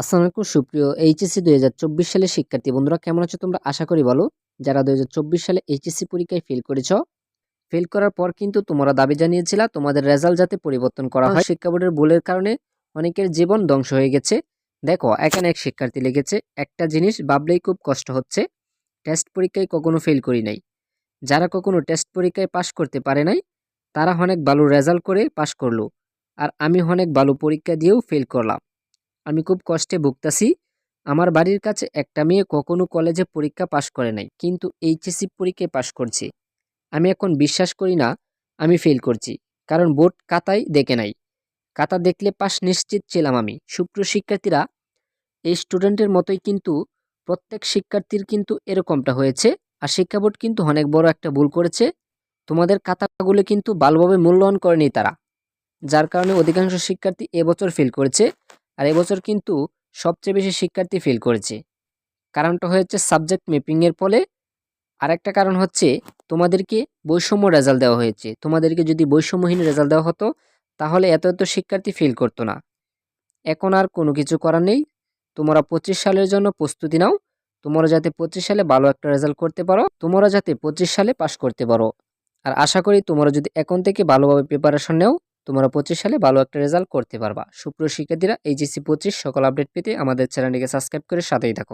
আসসালামু আলাইকুম, সুপ্রিয় এইচএসসি দুই হাজার চব্বিশ সালের শিক্ষার্থী বন্ধুরা, কেমন আছো তোমরা? আশা করি বলো যারা দুই হাজার চব্বিশ সালে এইচএসসি পরীক্ষায় ফেল করেছ ফেল করার পর কিন্তু তোমরা দাবি জানিয়েছিলা, তোমাদের রেজাল্ট যাতে পরিবর্তন করা হয়। শিক্ষা বোর্ডের ভুলের কারণে অনেকের জীবন ধ্বংস হয়ে গেছে। দেখো, এখানে এক শিক্ষার্থী লিখেছে, একটা জিনিস ভাবলেই খুব কষ্ট হচ্ছে টেস্ট পরীক্ষায় কখনো ফেল করি নাই। যারা কখনো টেস্ট পরীক্ষায় পাশ করতে পারে নাই, তারা অনেক ভালো রেজাল্ট করে পাশ করল, আর আমি অনেক ভালো পরীক্ষা দিয়েও ফেল করলাম। আমি খুব কষ্টে ভুগতাছি। আমার বাড়ির কাছে একটা মেয়ে কখনো কলেজে পরীক্ষা পাশ করে নাই, কিন্তু এইচএসসি পরীক্ষায় পাশ করছে। আমি এখন বিশ্বাস করি না, আমি ফেল করছি, কারণ বোর্ড কাতাই দেখে নাই। কাতা দেখলে পাশ নিশ্চিত ছিলাম আমি। সুপ্রিয় শিক্ষার্থীরা, এই স্টুডেন্টের মতোই কিন্তু প্রত্যেক শিক্ষার্থীর কিন্তু এরকমটা হয়েছে, আর শিক্ষা বোর্ড কিন্তু অনেক বড় একটা ভুল করেছে। তোমাদের কাতাগুলো কিন্তু ভালোভাবে মূল্যায়ন করেনি তারা, যার কারণে অধিকাংশ শিক্ষার্থী এবছর ফেল করেছে। আর এবছর কিন্তু সবচেয়ে বেশি শিক্ষার্থী ফেল করেছে। কারণটা হয়েছে সাবজেক্ট ম্যাপিংয়ের ফলে। আরেকটা কারণ হচ্ছে তোমাদেরকে বৈষম্য রেজাল্ট দেওয়া হয়েছে। তোমাদেরকে যদি বৈষম্যহীন রেজাল্ট দেওয়া হতো, তাহলে এত এত শিক্ষার্থী ফেল করতো না। এখন আর কোনো কিছু করার নেই। তোমরা পঁচিশ সালের জন্য প্রস্তুতি নাও। তোমরা যাতে পঁচিশ সালে ভালো একটা রেজাল্ট করতে পারো, তোমরা যাতে পঁচিশ সালে পাশ করতে পারো। আর আশা করি তোমরা যদি এখন থেকে ভালোভাবে প্রিপারেশন নেও তোমরা পঁচিশ সালে ভালো একটা রেজাল্ট করতে পারবা। সুপ্রিয় শিক্ষার্থীরা এইচএসসি পঁচিশ সকল আপডেট পেতে আমাদের চ্যানেলটিকে সাবস্ক্রাইব করে সাথেই থাকো।